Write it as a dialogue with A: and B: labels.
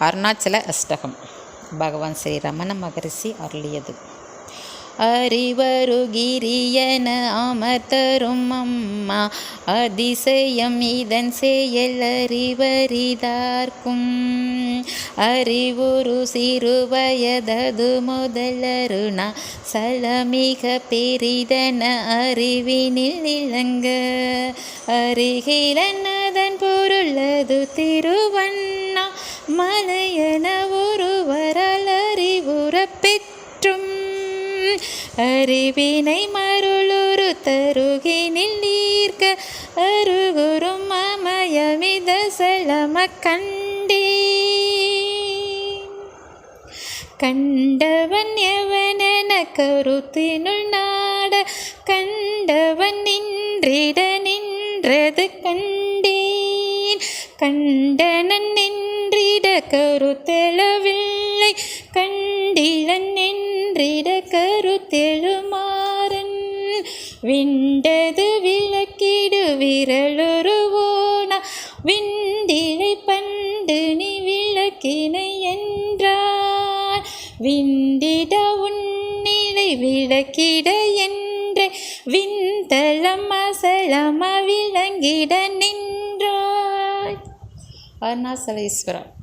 A: அருணாச்சல அஷ்டகம். பகவான் ஸ்ரீ ரமண மகரிஷி அருளியது. அறிவருகிரியன அமர்த்தரும் அம்மா அதிசயம் இதன் செயல் அறிவரிதார்க்கும் அறிவுரு சிறுவயதது முதலருணா சலமிக பெரிதன அறிவினில் இளங்க அருகிலனதன் பொருளது திருவன் மலையன ஒருவரலறிவுறப்பெற்றும் அறிவினை மருளுரு தருகினில் நீர்க்க அருகுரும் அமயமித செலம கண்டே. கண்டவன் எவனென கருத்தினுள் நாட கண்டவன் நின்றிட நின்றது கண்டேன். கண்டனன் நின்றிட கருத்தெழவில்லை. கண்டிலன் நின்றிட கருத்தெழுமாறன். விண்டது விளக்கிடு விரலுருவோனா விண்டிலை பண்டு நீ விளக்கினை என்றார். விண்டிட உன்னிலை விளக்கிட என்ற. விண்தளம் அசலம விளங்கிட நின்றாய். அருணாசலேஸ்வரர்